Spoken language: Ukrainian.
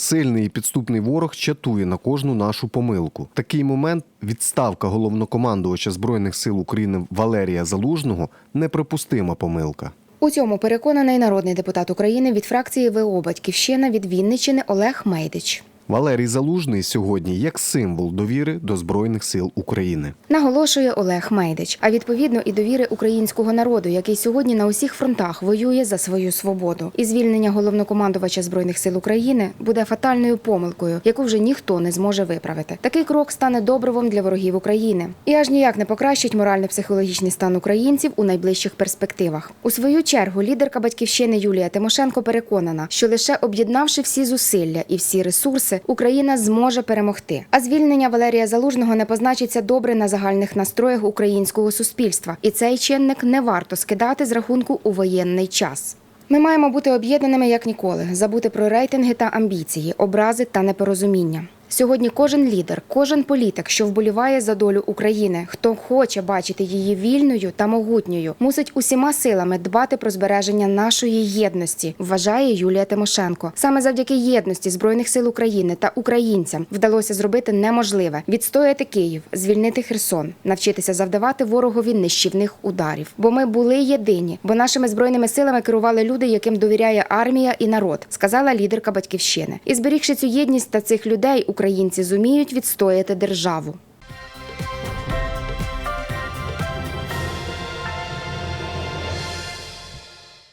Сильний і підступний ворог чатує на кожну нашу помилку. Такий момент відставка головнокомандувача збройних сил України Валерія Залужного неприпустима помилка. У цьому переконаний народний депутат України від фракції ВО Батьківщина від Вінниччини Олег Мейдич. Валерій Залужний сьогодні як символ довіри до збройних сил України. Наголошує Олег Мейдич, а відповідно і довіри українського народу, який сьогодні на усіх фронтах воює за свою свободу. І звільнення головнокомандувача збройних сил України буде фатальною помилкою, яку вже ніхто не зможе виправити. Такий крок стане добривом для ворогів України і аж ніяк не покращить морально-психологічний стан українців у найближчих перспективах. У свою чергу лідерка батьківщини Юлія Тимошенко переконана, що лише об'єднавши всі зусилля і всі ресурси, Україна зможе перемогти. А звільнення Валерія Залужного не позначиться добре на загальних настроях українського суспільства, і цей чинник не варто скидати з рахунку у воєнний час. Ми маємо бути об'єднаними як ніколи, забути про рейтинги та амбіції, образи та непорозуміння. Сьогодні кожен лідер, кожен політик, що вболіває за долю України, хто хоче бачити її вільною та могутньою, мусить усіма силами дбати про збереження нашої єдності, вважає Юлія Тимошенко. Саме завдяки єдності збройних сил України та українцям вдалося зробити неможливе відстояти Київ, звільнити Херсон, навчитися завдавати ворогові нищівних ударів. Бо ми були єдині, бо нашими збройними силами керували люди, яким довіряє армія і народ, сказала лідерка батьківщини. І зберігши цю єдність та цих людей, українці зуміють відстояти державу.